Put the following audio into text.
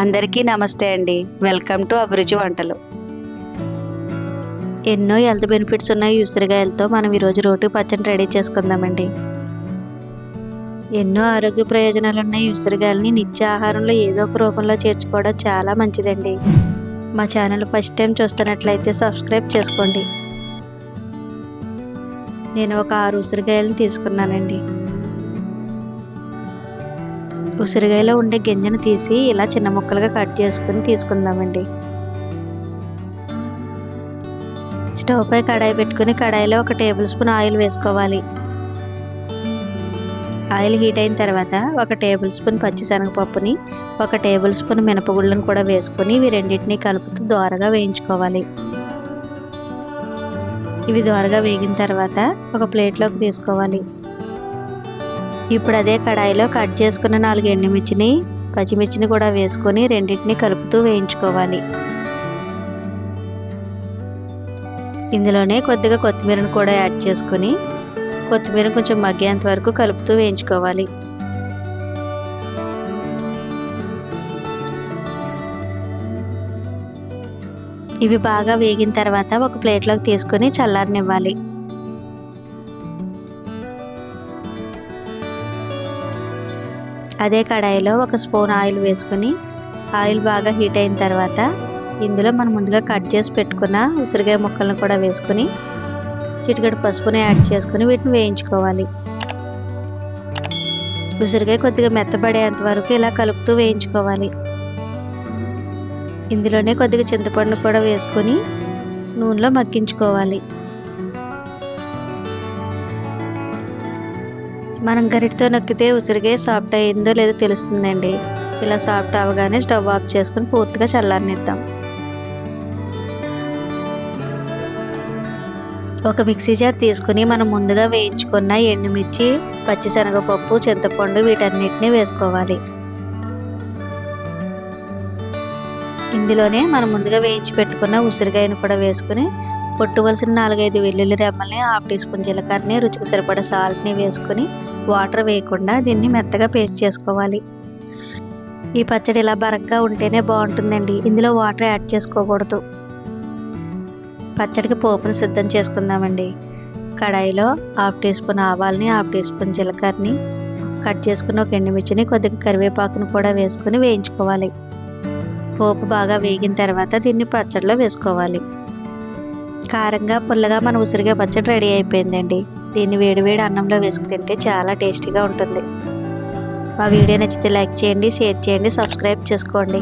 అందరికీ నమస్తే అండి. వెల్కమ్ టు అభిరుచి వంటలు. ఎన్నో హెల్త్ బెనిఫిట్స్ ఉన్న ఉసిరికాయలతో మనం ఈరోజు రోటి పచ్చడి రెడీ చేసుకుందామండి. ఎన్నో ఆరోగ్య ప్రయోజనాలు ఉన్న ఉసిరికాయలని నిత్య ఆహారంలో ఏదో ఒక రూపంలో చేర్చుకోవడం చాలా మంచిదండి. మా ఛానల్ ఫస్ట్ టైం చూస్తున్నట్లయితే సబ్స్క్రైబ్ చేసుకోండి. నేను ఒక ఆరు ఉసిరికాయలను తీసుకున్నానండి. ఉసిరికాయలో ఉండే గింజను తీసి ఇలా చిన్న ముక్కలుగా కట్ చేసుకుని తీసుకుందామండి. స్టవ్ పై కడాయి పెట్టుకుని కడాయిలో ఒక టేబుల్ స్పూన్ ఆయిల్ వేసుకోవాలి. ఆయిల్ హీట్ అయిన తర్వాత ఒక టేబుల్ స్పూన్ పచ్చిశనగపప్పుని ఒక టేబుల్ స్పూన్ మినపగుళ్ళను కూడా వేసుకొని ఇవి రెండింటినీ కలుపుతూ దోరగా వేయించుకోవాలి. ఇవి దోరగా వేగిన తర్వాత ఒక ప్లేట్లోకి తీసుకోవాలి. ఇప్పుడు అదే కడాయిలో కట్ చేసుకున్న నాలుగు ఎండుమిర్చిని పచ్చిమిర్చిని కూడా వేసుకొని రెండింటిని కలుపుతూ వేయించుకోవాలి. ఇందులోనే కొద్దిగా కొత్తిమీరను కూడా యాడ్ చేసుకొని కొత్తిమీర కొంచెం మగ్గేంత వరకు కలుపుతూ వేయించుకోవాలి. ఇవి బాగా వేగిన తర్వాత ఒక ప్లేట్లోకి తీసుకొని చల్లారనివ్వాలి. అదే కడాయిలో ఒక స్పూన్ ఆయిల్ వేసుకుని ఆయిల్ బాగా హీట్ అయిన తర్వాత ఇందులో మనం ముందుగా కట్ చేసి పెట్టుకున్న ఉసిరికాయ ముక్కలను కూడా వేసుకుని చిటికెడు పసుపుని యాడ్ చేసుకుని వీటిని వేయించుకోవాలి. ఉసిరికాయ కొద్దిగా మెత్తబడేంత వరకు ఇలా కలుపుతూ వేయించుకోవాలి. ఇందులోనే కొద్దిగా చింతపండు కూడా వేసుకొని నూనెలో మగ్గించుకోవాలి. మనం గరిటతో నొక్కితే ఉసిరికాయ సాఫ్ట్ అయ్యిందో లేదో తెలుస్తుందండి. ఇలా సాఫ్ట్ అవగానే స్టవ్ ఆఫ్ చేసుకుని పూర్తిగా చల్లారనిద్దాం. ఒక మిక్సీ జార్ తీసుకుని మనం ముందుగా వేయించుకున్న ఎండుమిర్చి పచ్చిశనగపప్పు చింతపండు వీటన్నిటిని వేసుకోవాలి. ఇందులోనే మనం ముందుగా వేయించి పెట్టుకున్న ఉసిరికాయను కూడా వేసుకుని పొట్టువలసిన నాలుగైదు వెల్లుల్లి రెమ్మల్ని హాఫ్ టీ స్పూన్ జీలకర్రని రుచికి సరిపడ సాల్ట్ని వేసుకుని వాటర్ వేయకుండా దీన్ని మెత్తగా పేస్ట్ చేసుకోవాలి. ఈ పచ్చడి ఇలా బరగ్గా ఉంటేనే బాగుంటుందండి. ఇందులో వాటర్ యాడ్ చేసుకోకూడదు. పచ్చడికి పోపును సిద్ధం చేసుకుందామండి. కడాయిలో హాఫ్ టీ స్పూన్ ఆవాల్ని హాఫ్ టీ స్పూన్ జీలకర్రని కట్ చేసుకుని ఒక ఎండుమిర్చిని కొద్దిగా కరివేపాకును కూడా వేసుకుని వేయించుకోవాలి. పోపు బాగా వేగిన తర్వాత దీన్ని పచ్చడిలో వేసుకోవాలి. కారంగా పుల్లగా మన ఉసిరిగా పచ్చడి రెడీ అయిపోయిందండి. దీన్ని వేడివేడి అన్నంలో వేసుకు తింటే చాలా టేస్టీగా ఉంటుంది. మా వీడియో నచ్చితే లైక్ చేయండి షేర్ చేయండి సబ్స్క్రైబ్ చేసుకోండి.